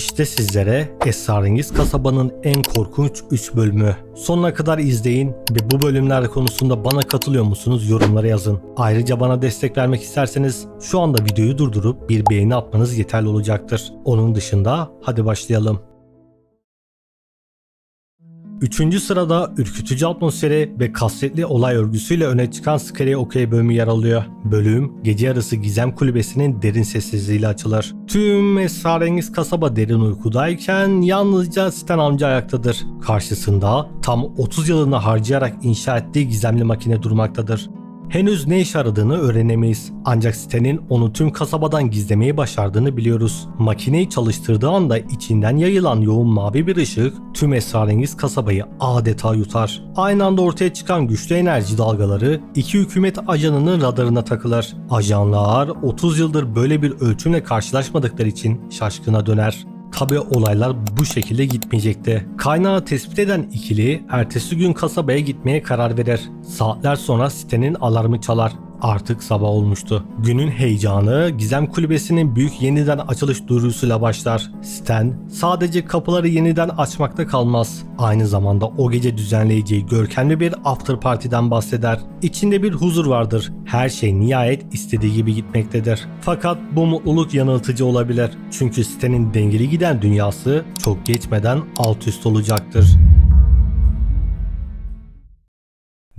İşte sizlere Esrarengiz Kasaba'nın en korkunç 3 bölümü. Sonuna kadar izleyin ve bu bölümler konusunda bana katılıyor musunuz yorumlara yazın. Ayrıca bana destek vermek isterseniz şu anda videoyu durdurup bir beğeni atmanız yeterli olacaktır. Onun dışında hadi başlayalım. Üçüncü sırada ürkütücü atmosferi ve kasvetli olay örgüsüyle öne çıkan Scary OK bölümü yer alıyor. Bölüm gece yarısı gizem kulübesinin derin sessizliğiyle açılır. Tüm esrarengiz kasaba derin uykudayken yalnızca Stan amca ayaktadır. Karşısında tam 30 yılını harcayarak inşa ettiği gizemli makine durmaktadır. Henüz ne iş aradığını öğrenemeyiz. Ancak Stan'in onu tüm kasabadan gizlemeyi başardığını biliyoruz. Makineyi çalıştırdığı anda içinden yayılan yoğun mavi bir ışık tüm esrarengiz kasabayı adeta yutar. Aynı anda ortaya çıkan güçlü enerji dalgaları iki hükümet ajanının radarına takılır. Ajanlar 30 yıldır böyle bir ölçümle karşılaşmadıkları için şaşkına döner. Tabi olaylar bu şekilde gitmeyecekti. Kaynağı tespit eden ikili ertesi gün kasabaya gitmeye karar verir. Saatler sonra sitenin alarmı çalar. Artık sabah olmuştu. Günün heyecanı Gizem Kulübesi'nin büyük yeniden açılış duyurusuyla başlar. Stan sadece kapıları yeniden açmakta kalmaz. Aynı zamanda o gece düzenleyeceği görkemli bir after party'den bahseder. İçinde bir huzur vardır. Her şey nihayet istediği gibi gitmektedir. Fakat bu mutluluk yanıltıcı olabilir. Çünkü Stan'in dengeli giden dünyası çok geçmeden alt üst olacaktır.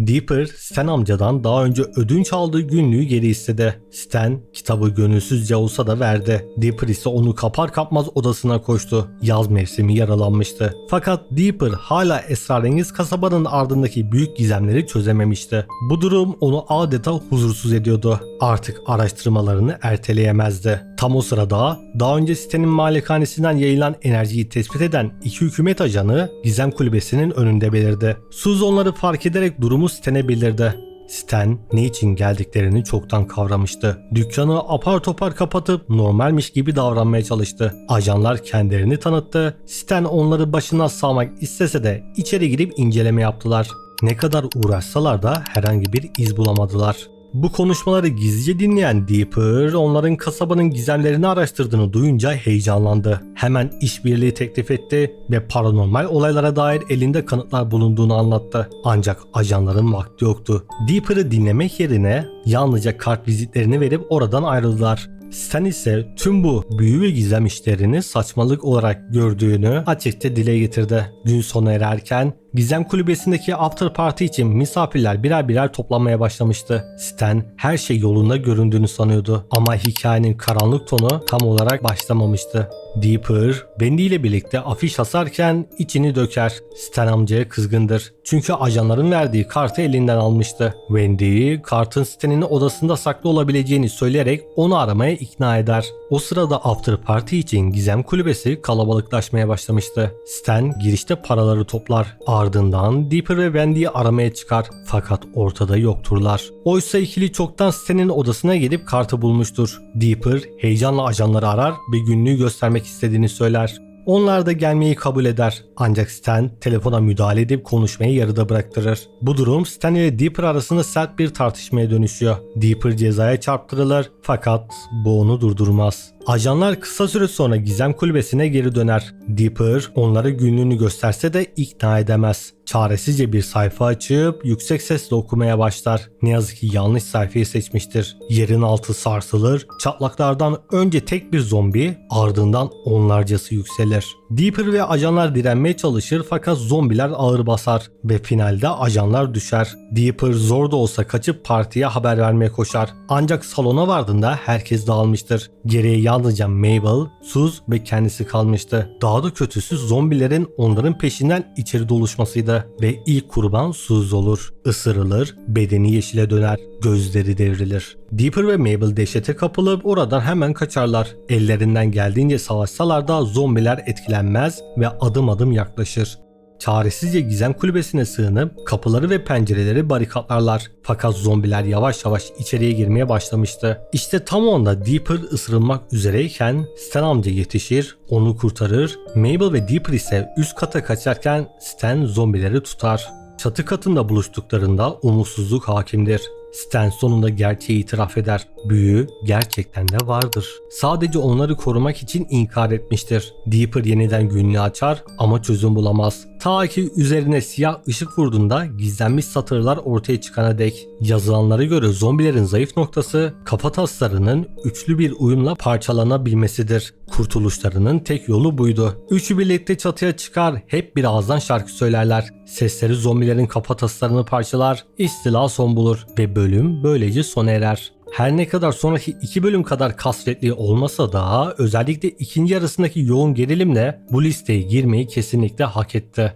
Dipper, Stan amcadan daha önce ödünç aldığı günlüğü geri istedi. Stan, kitabı gönülsüzce olsa da verdi. Dipper ise onu kapar kapmaz odasına koştu. Yaz mevsimi yaralanmıştı. Fakat Dipper hala esrarengiz kasabanın ardındaki büyük gizemleri çözememişti. Bu durum onu adeta huzursuz ediyordu. Artık araştırmalarını erteleyemezdi. Tam o sırada daha önce sitenin malikanesinden yayılan enerjiyi tespit eden iki hükümet ajanı Gizem Kulübesi'nin önünde belirdi. Suz onları fark ederek durumu Stan'e bildirdi. Stan ne için geldiklerini çoktan kavramıştı. Dükkanı apar topar kapatıp normalmiş gibi davranmaya çalıştı. Ajanlar kendilerini tanıttı. Stan onları başına sağmak istese de içeri girip inceleme yaptılar. Ne kadar uğraşsalar da herhangi bir iz bulamadılar. Bu konuşmaları gizlice dinleyen Dipper onların kasabanın gizemlerini araştırdığını duyunca heyecanlandı. Hemen işbirliği teklif etti ve paranormal olaylara dair elinde kanıtlar bulunduğunu anlattı. Ancak ajanların vakti yoktu. Dipper'ı dinlemek yerine yalnızca kart vizitlerini verip oradan ayrıldılar. Stan ise tüm bu büyü ve gizem işlerini saçmalık olarak gördüğünü açıkça dile getirdi. Gün sona ererken Gizem kulübesindeki after party için misafirler birer birer toplanmaya başlamıştı. Stan her şey yolunda göründüğünü sanıyordu ama hikayenin karanlık tonu tam olarak başlamamıştı. Deeper, Wendy ile birlikte afiş asarken içini döker. Stan amcaya kızgındır. Çünkü ajanların verdiği kartı elinden almıştı. Wendy, kartın Stan'in odasında saklı olabileceğini söyleyerek onu aramaya ikna eder. O sırada after party için gizem kulübesi kalabalıklaşmaya başlamıştı. Stan girişte paraları toplar. Ardından Dipper ve Wendy'yi aramaya çıkar. Fakat ortada yokturlar. Oysa ikili çoktan Stan'in odasına gelip kartı bulmuştur. Dipper heyecanla ajanları arar ve günlüğü göstermek istediğini söyler. Onlar da gelmeyi kabul eder. Ancak Stan telefona müdahale edip konuşmayı yarıda bıraktırır. Bu durum Stan ile Dipper arasında sert bir tartışmaya dönüşüyor. Dipper cezaya çarptırılır fakat bu onu durdurmaz. Ajanlar kısa süre sonra gizem kulübesine geri döner. Dipper onlara günlüğünü gösterse de ikna edemez. Çaresizce bir sayfa açıp yüksek sesle okumaya başlar. Ne yazık ki yanlış sayfayı seçmiştir. Yerin altı sarsılır. Çatlaklardan önce tek bir zombi ardından onlarcası yükselir. Dipper ve ajanlar direnmeye çalışır fakat zombiler ağır basar ve finalde ajanlar düşer. Dipper zor da olsa kaçıp partiye haber vermeye koşar. Ancak salona vardığında herkes dağılmıştır. Geriye yalnızca Mabel, Suz ve kendisi kalmıştı. Daha da kötüsü zombilerin onların peşinden içeri doluşmasıydı ve ilk kurban Suz olur. Isırılır, bedeni yeşile döner, gözleri devrilir. Dipper ve Mabel dehşete kapılıp oradan hemen kaçarlar. Ellerinden geldiğince savaşsalar da zombiler etkilenmez ve adım adım yaklaşır. Çaresizce gizem kulübesine sığınıp kapıları ve pencereleri barikatlarlar. Fakat zombiler yavaş yavaş içeriye girmeye başlamıştı. İşte tam o anda Deeper ısırılmak üzereyken Stan amca yetişir, onu kurtarır. Mabel ve Deeper ise üst kata kaçarken Stan zombileri tutar. Çatı katında buluştuklarında umutsuzluk hakimdir. Stan sonunda gerçeği itiraf eder. Büyü gerçekten de vardır. Sadece onları korumak için inkar etmiştir. Deeper yeniden günlüğü açar ama çözüm bulamaz. Ta ki üzerine siyah ışık vurduğunda gizlenmiş satırlar ortaya çıkana dek. Yazılanlara göre zombilerin zayıf noktası kafataslarının üçlü bir uyumla parçalanabilmesidir. Kurtuluşlarının tek yolu buydu. Üçü birlikte çatıya çıkar, hep bir ağızdan şarkı söylerler. Sesleri zombilerin kafataslarını parçalar, istila son bulur ve bölüm böylece sona erer. Her ne kadar sonraki iki bölüm kadar kasvetli olmasa da özellikle ikinci yarısındaki yoğun gerilimle bu listeye girmeyi kesinlikle hak etti.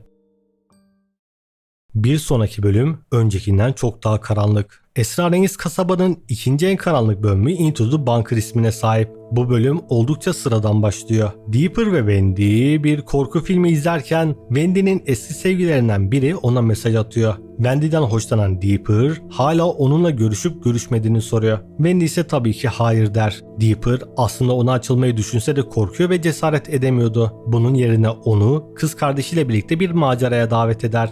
Bir sonraki bölüm öncekinden çok daha karanlık. Esrarengiz kasabanın ikinci en karanlık bölümü Into the Bunker ismine sahip. Bu bölüm oldukça sıradan başlıyor. Deeper ve Wendy bir korku filmi izlerken Wendy'nin eski sevgililerinden biri ona mesaj atıyor. Wendy'den hoşlanan Deeper hala onunla görüşüp görüşmediğini soruyor. Wendy ise tabii ki hayır der. Deeper aslında ona açılmayı düşünse de korkuyor ve cesaret edemiyordu. Bunun yerine onu kız kardeşiyle birlikte bir maceraya davet eder.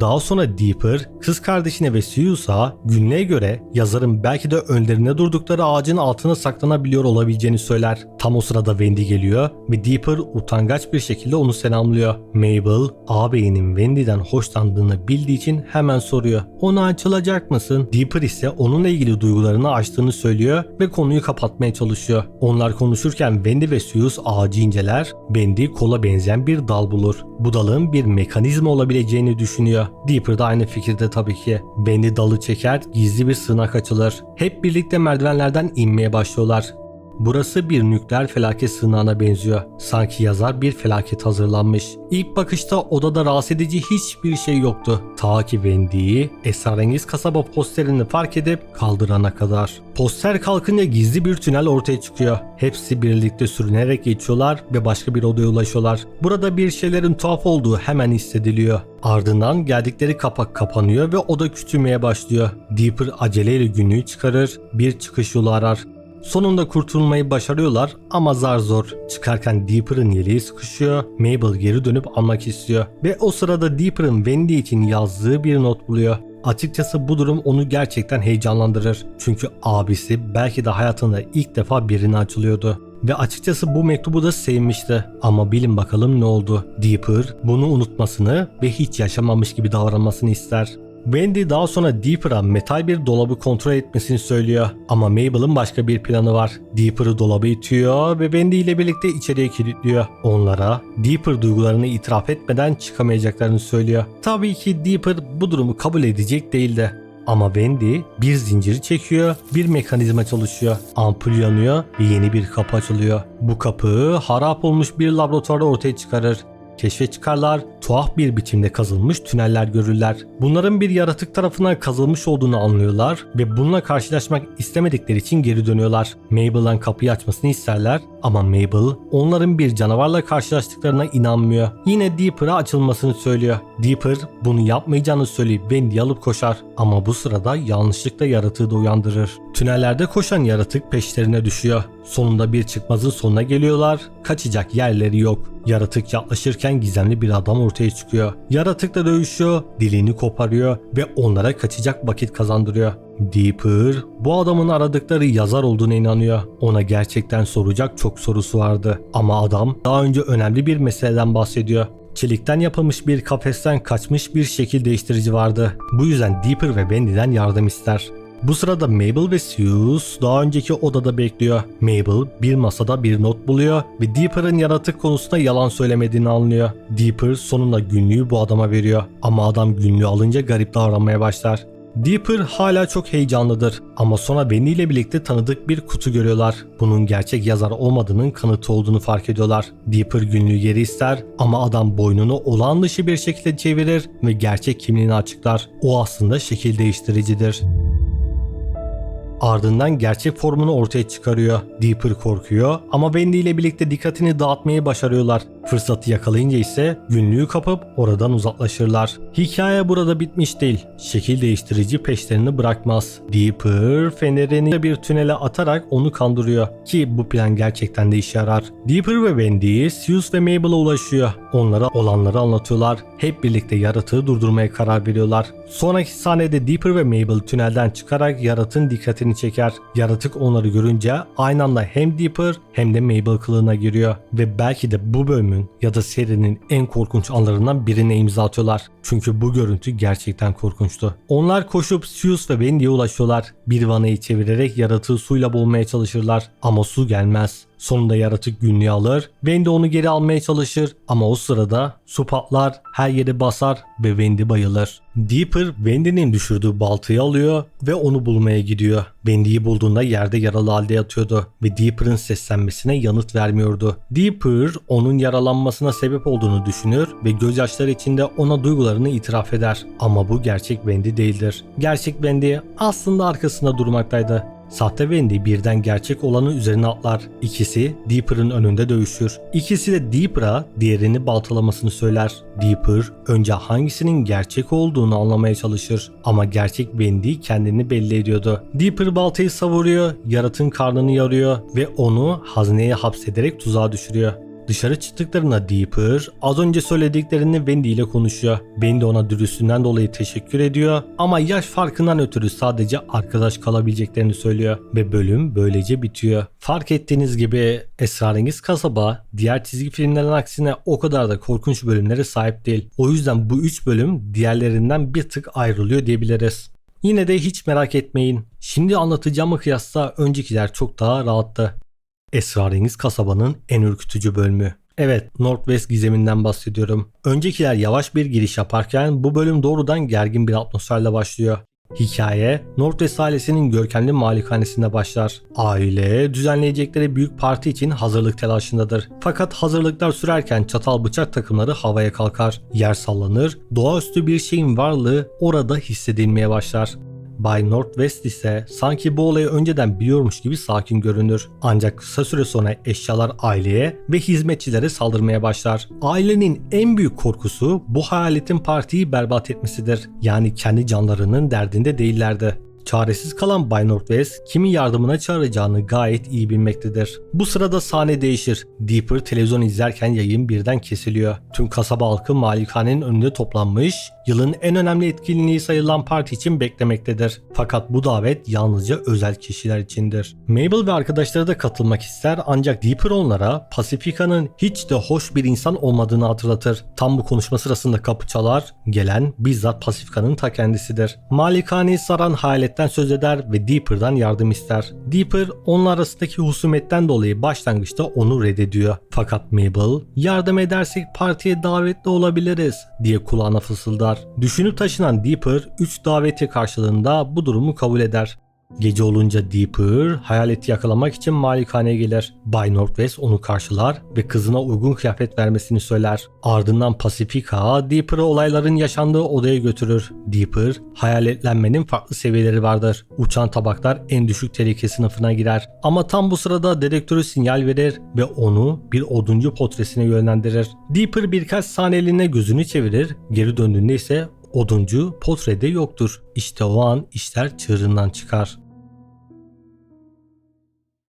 Daha sonra Deeper, kız kardeşine ve Sirius'a günlüğe göre yazarın belki de önlerine durdukları ağacın altına saklanabiliyor olabileceğini söyler. Tam o sırada Wendy geliyor ve Deeper utangaç bir şekilde onu selamlıyor. Mabel, ağabeyinin Wendy'den hoşlandığını bildiği için hemen soruyor. Ona açılacak mısın? Deeper ise onunla ilgili duygularını açtığını söylüyor ve konuyu kapatmaya çalışıyor. Onlar konuşurken Wendy ve Sirius ağacı inceler. Wendy kola benzeyen bir dal bulur. Bu dalın bir mekanizma olabileceğini düşünüyor. Deeper da aynı fikirde tabii ki. Bendy dalı çeker, gizli bir sığınak açılır. Hep birlikte merdivenlerden inmeye başlıyorlar. Burası bir nükleer felaket sığınağına benziyor. Sanki yazar bir felaket hazırlanmış. İlk bakışta odada rahatsız edici hiçbir şey yoktu. Ta ki Wendy'yi esrarengiz kasaba posterini fark edip kaldırana kadar. Poster kalkınca gizli bir tünel ortaya çıkıyor. Hepsi birlikte sürünerek geçiyorlar ve başka bir odaya ulaşıyorlar. Burada bir şeylerin tuhaf olduğu hemen hissediliyor. Ardından geldikleri kapak kapanıyor ve oda küçülmeye başlıyor. Deeper aceleyle günlüğü çıkarır, bir çıkış yolu arar. Sonunda kurtulmayı başarıyorlar ama zar zor. Çıkarken Deeper'ın yeleği sıkışıyor. Mabel geri dönüp almak istiyor. Ve o sırada Deeper'ın Wendy için yazdığı bir not buluyor. Açıkçası bu durum onu gerçekten heyecanlandırır. Çünkü abisi belki de hayatında ilk defa birine açılıyordu. Ve açıkçası bu mektubu da sevmişti. Ama bilin bakalım ne oldu. Deeper bunu unutmasını ve hiç yaşamamış gibi davranmasını ister. Wendy daha sonra Deeper'a metal bir dolabı kontrol etmesini söylüyor. Ama Mabel'ın başka bir planı var. Deeper'ı dolaba itiyor ve Wendy ile birlikte içeriye kilitliyor. Onlara Deeper duygularını itiraf etmeden çıkamayacaklarını söylüyor. Tabii ki Deeper bu durumu kabul edecek değildi. Ama Wendy bir zinciri çekiyor, bir mekanizma çalışıyor. Ampul yanıyor ve yeni bir kapı açılıyor. Bu kapı harap olmuş bir laboratuvarda ortaya çıkarır. Keşfe çıkarlar, tuhaf bir biçimde kazılmış tüneller görürler. Bunların bir yaratık tarafından kazılmış olduğunu anlıyorlar ve bununla karşılaşmak istemedikleri için geri dönüyorlar. Mabel'dan kapıyı açmasını isterler ama Mabel onların bir canavarla karşılaştıklarına inanmıyor. Yine Deeper'a açılmasını söylüyor. Deeper bunu yapmayacağını söyleyip Wendy'yi alıp koşar ama bu sırada yanlışlıkla yaratığı da uyandırır. Tünellerde koşan yaratık peşlerine düşüyor. Sonunda bir çıkmazın sonuna geliyorlar. Kaçacak yerleri yok. Yaratık yaklaşırken gizemli bir adam ortaya çıkıyor. Yaratıkla dövüşüyor, dilini koparıyor ve onlara kaçacak vakit kazandırıyor. Deeper bu adamın aradıkları yazar olduğuna inanıyor. Ona gerçekten soracak çok sorusu vardı. Ama adam daha önce önemli bir meseleden bahsediyor. Çelikten yapılmış bir kafesten kaçmış bir şekil değiştirici vardı. Bu yüzden Deeper ve Wendy'den yardım ister. Bu sırada Mabel ve Sirius daha önceki odada bekliyor. Mabel bir masada bir not buluyor ve Deeper'ın yaratık konusunda yalan söylemediğini anlıyor. Deeper sonunda günlüğü bu adama veriyor ama adam günlüğü alınca garip davranmaya başlar. Deeper hala çok heyecanlıdır ama sonra Wendy ile birlikte tanıdık bir kutu görüyorlar. Bunun gerçek yazar olmadığının kanıtı olduğunu fark ediyorlar. Deeper günlüğü geri ister ama adam boynunu olağan dışı bir şekilde çevirir ve gerçek kimliğini açıklar. O aslında şekil değiştiricidir. Ardından gerçek formunu ortaya çıkarıyor. Deeper korkuyor ama Wendy ile birlikte dikkatini dağıtmayı başarıyorlar. Fırsatı yakalayınca ise günlüğü kapıp oradan uzaklaşırlar. Hikaye burada bitmiş değil. Şekil değiştirici peşlerini bırakmaz. Deeper fenerini bir tünele atarak onu kandırıyor ki bu plan gerçekten de işe yarar. Deeper ve Wendy, Sirius ve Mabel'a ulaşıyor. Onlara olanları anlatıyorlar. Hep birlikte yaratığı durdurmaya karar veriyorlar. Sonraki sahnede Deeper ve Mabel tünelden çıkarak yaratığın dikkatini çeker. Yaratık onları görünce aynı anda hem Deeper hem de Mabel kılığına giriyor. Ve belki de bu bölümün ya da serinin en korkunç anlarından birine imza atıyorlar. Çünkü bu görüntü gerçekten korkunçtu. Onlar koşup Sirius ve Wendy'ye ulaşıyorlar. Bir vanayı çevirerek yaratığı suyla boğmaya çalışırlar ama su gelmez. Sonunda yaratık günlüğü alır. Wendy onu geri almaya çalışır ama o sırada su patlar, her yeri basar ve Wendy bayılır. Deeper Wendy'nin düşürdüğü baltayı alıyor ve onu bulmaya gidiyor. Wendy'yi bulduğunda yerde yaralı halde yatıyordu ve Deeper'ın seslenmesine yanıt vermiyordu. Deeper onun yaralanmasına sebep olduğunu düşünür ve gözyaşları içinde ona duygularını itiraf eder. Ama bu gerçek Wendy değildir. Gerçek Wendy aslında arkasında durmaktaydı. Sahte Wendy birden gerçek olanı üzerine atlar. İkisi Deeper'ın önünde dövüşür. İkisi de Deeper'a diğerini baltalamasını söyler. Deeper önce hangisinin gerçek olduğunu anlamaya çalışır. Ama gerçek Wendy kendini belli ediyordu. Deeper baltayı savuruyor, yaratığın karnını yarıyor ve onu hazneye hapsederek tuzağa düşürüyor. Dışarı çıktıklarında Deeper az önce söylediklerini Wendy ile konuşuyor. Wendy ona dürüstlüğünden dolayı teşekkür ediyor ama yaş farkından ötürü sadece arkadaş kalabileceklerini söylüyor ve bölüm böylece bitiyor. Fark ettiğiniz gibi Esrarengiz Kasaba diğer çizgi filmlerin aksine o kadar da korkunç bölümlere sahip değil. O yüzden bu 3 bölüm diğerlerinden bir tık ayrılıyor diyebiliriz. Yine de hiç merak etmeyin. Şimdi anlatacağımı kıyasla öncekiler çok daha rahattı. Esrarengiz kasabanın en ürkütücü bölümü. Evet, Northwest gizeminden bahsediyorum. Öncekiler yavaş bir giriş yaparken bu bölüm doğrudan gergin bir atmosferle başlıyor. Hikaye Northwest ailesinin görkemli malikanesinde başlar. Aile düzenleyecekleri büyük parti için hazırlık telaşındadır. Fakat hazırlıklar sürerken çatal bıçak takımları havaya kalkar. Yer sallanır, doğaüstü bir şeyin varlığı orada hissedilmeye başlar. Bay Northwest ise sanki bu olayı önceden biliyormuş gibi sakin görünür. Ancak kısa süre sonra eşyalar aileye ve hizmetçilere saldırmaya başlar. Ailenin en büyük korkusu bu hayaletin partiyi berbat etmesidir. Yani kendi canlarının derdinde değillerdi. Çaresiz kalan Bay Northwest kimi yardımına çağıracağını gayet iyi bilmektedir. Bu sırada sahne değişir. Deeper televizyon izlerken yayın birden kesiliyor. Tüm kasaba halkı malikanenin önünde toplanmış, yılın en önemli etkinliği sayılan parti için beklemektedir. Fakat bu davet yalnızca özel kişiler içindir. Mabel ve arkadaşları da katılmak ister ancak Deeper onlara Pacifica'nın hiç de hoş bir insan olmadığını hatırlatır. Tam bu konuşma sırasında kapı çalar, gelen bizzat Pacifica'nın ta kendisidir. Malikaneyi saran hayaletten söz eder ve Deeper'dan yardım ister. Deeper onun arasındaki husumetten dolayı başlangıçta onu reddediyor. Fakat Mabel yardım edersek partiye davetli olabiliriz diye kulağına fısıldar. Düşünüp taşınan Deeper 3 daveti karşılığında bu durumu kabul eder. Gece olunca Deeper hayaleti yakalamak için malikaneye gelir. Bay Northwest onu karşılar ve kızına uygun kıyafet vermesini söyler. Ardından Pacifica Deeper'ı olayların yaşandığı odaya götürür. Deeper hayaletlenmenin farklı seviyeleri vardır. Uçan tabaklar en düşük tehlike sınıfına girer. Ama tam bu sırada dedektörü sinyal verir ve onu bir oduncu potresine yönlendirir. Deeper birkaç saniyeliğine gözünü çevirir. Geri döndüğünde ise oduncu potrede yoktur. İşte o an işler çığırından çıkar.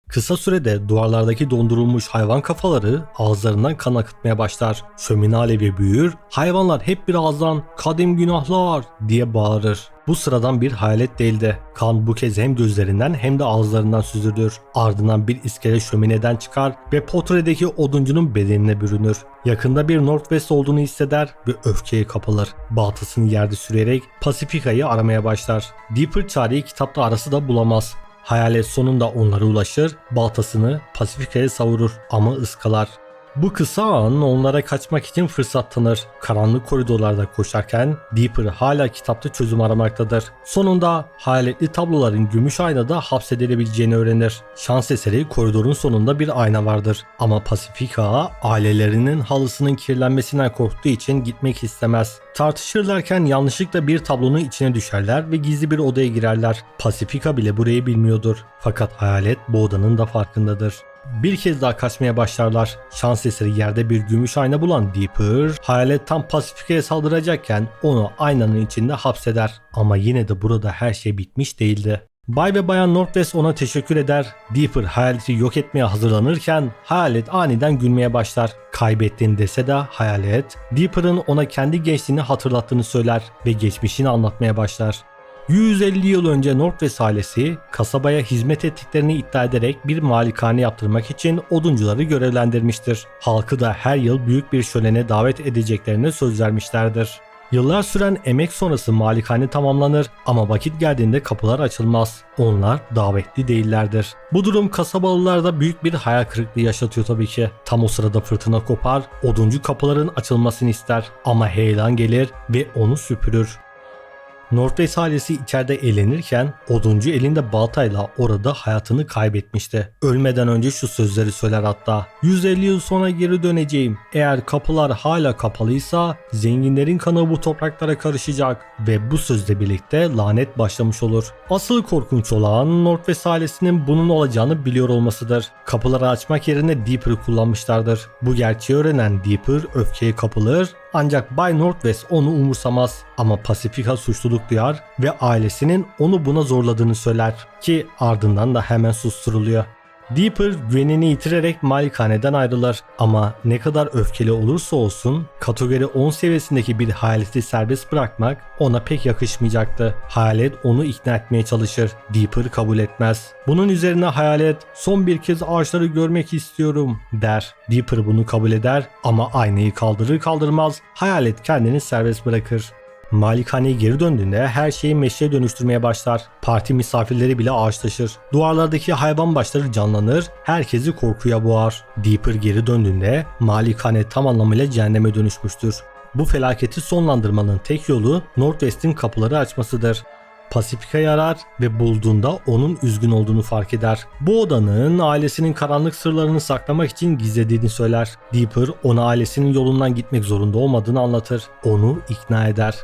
Kısa sürede duvarlardaki dondurulmuş hayvan kafaları ağızlarından kan akıtmaya başlar. Şömine alevi büyür, hayvanlar hep bir ağızdan kadim günahlar diye bağırır. Bu sıradan bir hayalet değildi. Kan bu kez hem gözlerinden hem de ağızlarından süzülür. Ardından bir iskele şömineden çıkar ve potredeki oduncunun bedenine bürünür. Yakında bir Northwest olduğunu hisseder ve öfkeye kapılır. Baltasını yerde sürerek Pacifica'yı aramaya başlar. Deeper çareyi kitapta arası da bulamaz. Hayalet sonunda onlara ulaşır, baltasını Pasifika'ya savurur ama ıskalar. Bu kısa an onlara kaçmak için fırsat tanır. Karanlık koridorlarda koşarken Deeper hala kitapta çözüm aramaktadır. Sonunda hayaletli tabloların gümüş aynada hapsedilebileceğini öğrenir. Şans eseri koridorun sonunda bir ayna vardır. Ama Pacifica ailelerinin halısının kirlenmesinden korktuğu için gitmek istemez. Tartışırlarken yanlışlıkla bir tablonun içine düşerler ve gizli bir odaya girerler. Pacifica bile burayı bilmiyordur. Fakat hayalet bu odanın da farkındadır. Bir kez daha kaçmaya başlarlar. Şans eseri yerde bir gümüş ayna bulan Deeper, hayalet tam Pasifika'ya saldıracakken onu aynanın içinde hapseder. Ama yine de burada her şey bitmiş değildi. Bay ve Bayan Northwest ona teşekkür eder. Deeper hayaleti yok etmeye hazırlanırken hayalet aniden gülmeye başlar. Kaybettiğini dese de hayalet, Deeper'ın ona kendi gençliğini hatırlattığını söyler ve geçmişini anlatmaya başlar. 150 yıl önce Northwest ailesi kasabaya hizmet ettiklerini iddia ederek bir malikane yaptırmak için oduncuları görevlendirmiştir. Halkı da her yıl büyük bir şölene davet edeceklerine söz vermişlerdir. Yıllar süren emek sonrası malikane tamamlanır ama vakit geldiğinde kapılar açılmaz. Onlar davetli değillerdir. Bu durum kasabalılarda büyük bir hayal kırıklığı yaşatıyor tabii ki. Tam o sırada fırtına kopar, oduncu kapıların açılmasını ister ama heyelan gelir ve onu süpürür. Northwest ailesi içeride eğlenirken oduncu elinde baltayla orada hayatını kaybetmişti. Ölmeden önce şu sözleri söyler hatta. 150 yıl sonra geri döneceğim. Eğer kapılar hala kapalıysa zenginlerin kanı bu topraklara karışacak ve bu sözle birlikte lanet başlamış olur. Asıl korkunç olan Northwest ailesinin bunun olacağını biliyor olmasıdır. Kapıları açmak yerine Deeper'ı kullanmışlardır. Bu gerçeği öğrenen Deeper öfkeye kapılır ancak Bay Northwest onu umursamaz ama Pacifica suçluluk duyar ve ailesinin onu buna zorladığını söyler ki ardından da hemen susturuluyor. Deeper güvenini yitirerek malikaneden ayrılır ama ne kadar öfkeli olursa olsun kategori 10 seviyesindeki bir hayaleti serbest bırakmak ona pek yakışmayacaktı. Hayalet onu ikna etmeye çalışır. Deeper kabul etmez. Bunun üzerine hayalet son bir kez ağaçları görmek istiyorum der. Deeper bunu kabul eder ama aynayı kaldırır kaldırmaz hayalet kendini serbest bırakır. Malikaneye geri döndüğünde her şeyi meşeye dönüştürmeye başlar. Parti misafirleri bile ağaçlaşır. Duvarlardaki hayvan başları canlanır, herkesi korkuya boğar. Deeper geri döndüğünde malikane tam anlamıyla cehenneme dönüşmüştür. Bu felaketi sonlandırmanın tek yolu Northwest'in kapıları açmasıdır. Pacifica'yı arar ve bulduğunda onun üzgün olduğunu fark eder. Bu odanın ailesinin karanlık sırlarını saklamak için gizlediğini söyler. Deeper ona ailesinin yolundan gitmek zorunda olmadığını anlatır. Onu ikna eder.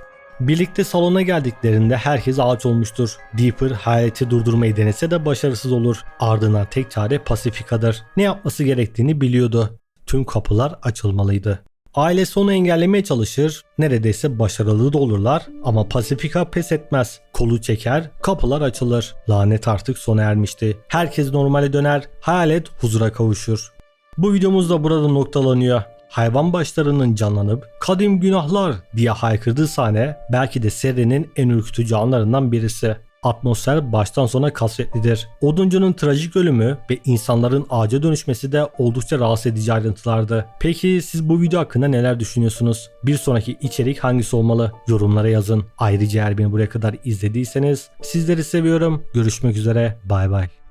Birlikte salona geldiklerinde herkes ağaç olmuştur. Deeper hayaleti durdurmayı denese de başarısız olur. Ardından tek çare Pacifica'dır. Ne yapması gerektiğini biliyordu. Tüm kapılar açılmalıydı. Ailesi onu engellemeye çalışır, neredeyse başarılı da olurlar ama Pacifica pes etmez. Kolu çeker, kapılar açılır. Lanet artık sona ermişti. Herkes normale döner, hayalet huzura kavuşur. Bu videomuz da burada noktalanıyor. Hayvan başlarının canlanıp kadim günahlar diye haykırdığı sahne belki de serinin en ürkütücü anlarından birisi. Atmosfer baştan sona kasvetlidir. Oduncunun trajik ölümü ve insanların ağaca dönüşmesi de oldukça rahatsız edici ayrıntılardı. Peki siz bu video hakkında neler düşünüyorsunuz? Bir sonraki içerik hangisi olmalı? Yorumlara yazın. Ayrıca eğer beni buraya kadar izlediyseniz sizleri seviyorum. Görüşmek üzere. Bay bay.